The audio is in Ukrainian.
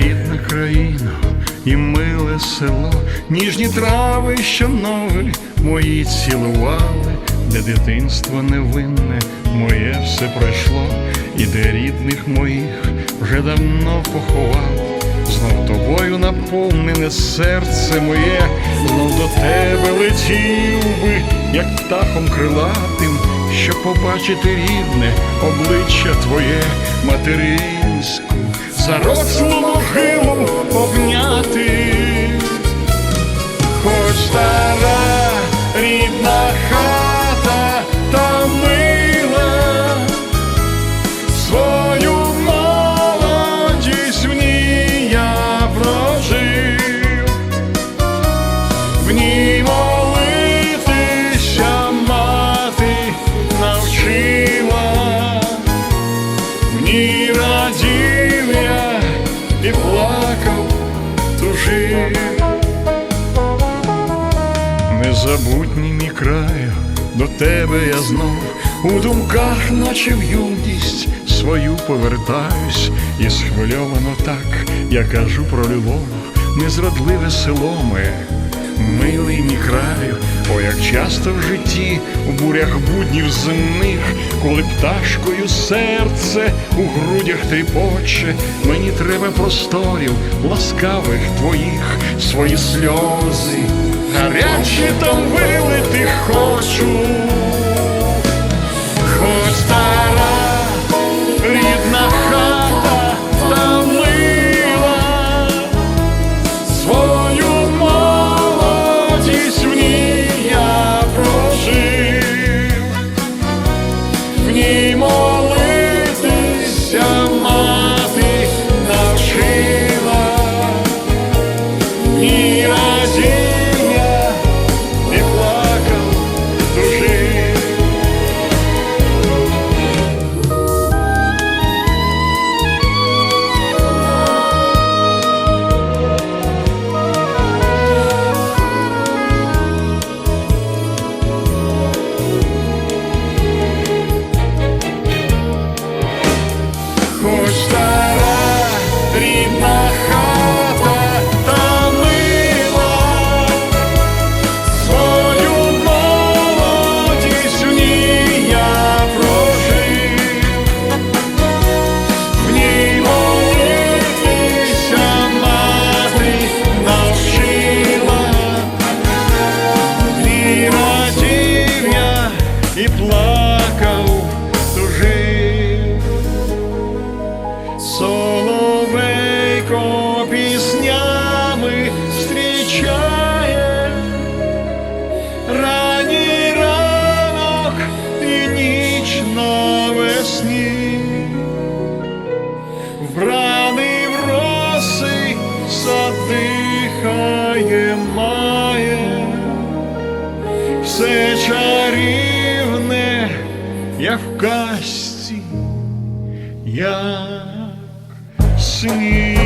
Рідна країна і миле село, ніжні трави, що ноги мої цілували, де дитинство невинне, моє все пройшло, і де рідних моїх вже давно поховав. Знов тобою наповнене серце моє, знов до тебе летів би, як птахом крилатим, щоб побачити рідне обличчя твоє материнську, зарослу могилу обняти, Незабутній мій краю, до тебе я знов у думках, наче в юність свою повертаюсь, і схвильовано так я кажу про любов, незрадливе село моє, милий мій краю, о, як часто в житті, у бурях буднів земних, коли пташкою серце у грудях тріпоче, мені треба просторів, ласкавих твоїх, свої сльози, гарячі там вилити хочу, все чарівне, я в касті, як сніг.